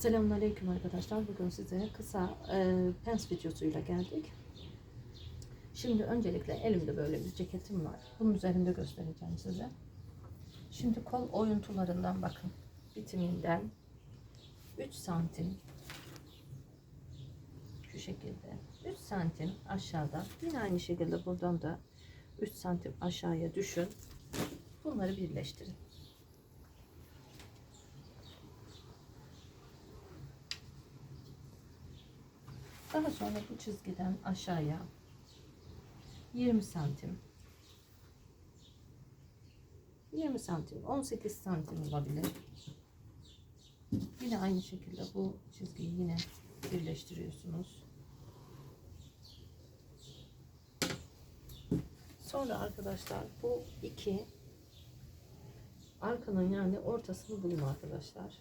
Selamünaleyküm arkadaşlar. Bugün size kısa e, pens videosuyla geldik. Şimdi öncelikle elimde böyle bir ceketim var. Bunun üzerinde göstereceğim size. Şimdi kol oyuntularından bakın. Bitiminden 3 santim şu şekilde 3 santim aşağıda yine aynı şekilde buradan da 3 santim aşağıya düşün. Bunları birleştirin. Daha sonra bu çizgiden aşağıya 20 santim 20 santim 18 santim olabilir. Yine aynı şekilde bu çizgiyi yine birleştiriyorsunuz. Sonra arkadaşlar bu iki arkanın yani ortasını bulun arkadaşlar.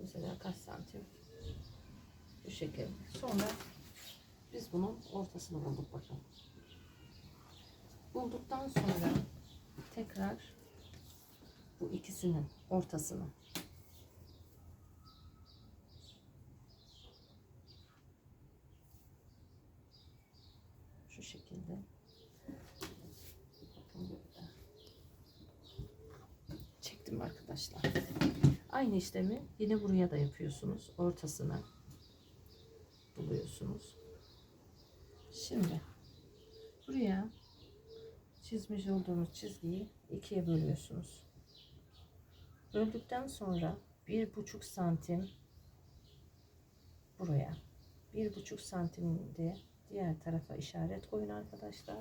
Mesela kaç santim? Bu şekilde. Sonra biz bunun ortasını bulduk bakın. Bulduktan sonra tekrar bu ikisinin ortasını şu şekilde çektim arkadaşlar. Aynı işlemi yine buraya da yapıyorsunuz. Ortasına buluyorsunuz. Şimdi buraya çizmiş olduğunuz çizgiyi ikiye bölüyorsunuz. Böldükten sonra bir buçuk santim buraya bir buçuk santimde diğer tarafa işaret koyun arkadaşlar.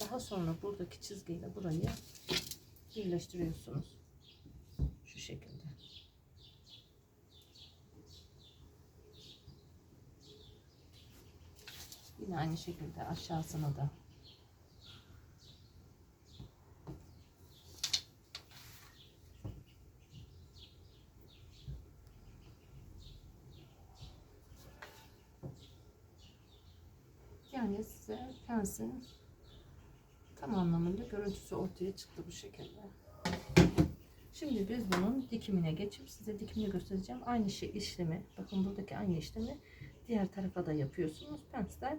Daha sonra buradaki çizgiyle burayı birleştiriyorsunuz. Şu şekilde. Yine aynı şekilde aşağısına da yani size pensin tam anlamıyla görüntüsü ortaya çıktı bu şekilde. Şimdi biz bunun dikimine geçip size dikimini göstereceğim. Aynı şey işlemi, bakın buradaki aynı işlemi diğer tarafa da yapıyorsunuz. Pensler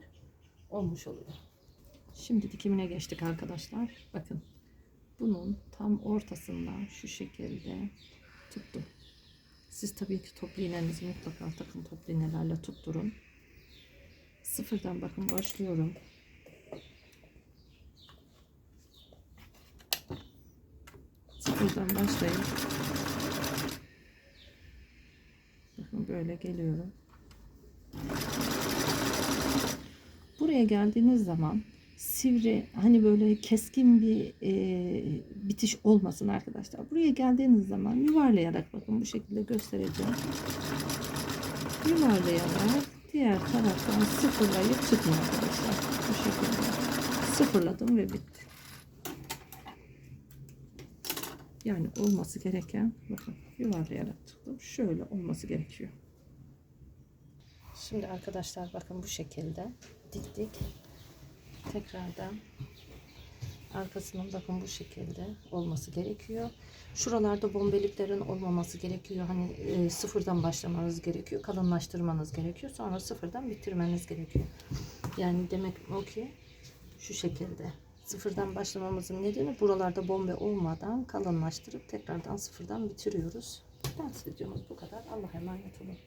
olmuş oluyor. Şimdi dikimine geçtik arkadaşlar. Bakın bunun tam ortasından şu şekilde tuttum. Siz tabii ki toplu iğnenizi mutlaka takın toplu iğnelerle tutturun. Sıfırdan bakın başlıyorum. Sıfırdan başlayıp bakın böyle geliyorum. Buraya geldiğiniz zaman sivri hani böyle keskin bir e, bitiş olmasın arkadaşlar. Buraya geldiğiniz zaman yuvarlayarak bakın bu şekilde göstereceğim. Yuvarlayarak diğer taraftan sıfırlayıp çıkın arkadaşlar. Bu şekilde sıfırladım ve bitti. Yani olması gereken bakın yuvarlayarak çıktım. Şöyle olması gerekiyor. Şimdi arkadaşlar bakın bu şekilde diktik. Tekrardan arkasının bakın bu şekilde olması gerekiyor. Şuralarda bombeliklerin olmaması gerekiyor. Hani e, sıfırdan başlamanız gerekiyor. Kalınlaştırmanız gerekiyor. Sonra sıfırdan bitirmeniz gerekiyor. Yani demek o ki şu şekilde. Sıfırdan başlamamızın nedeni buralarda bombe olmadan kalınlaştırıp tekrardan sıfırdan bitiriyoruz. Ders videomuz bu kadar. Allah'a emanet olun.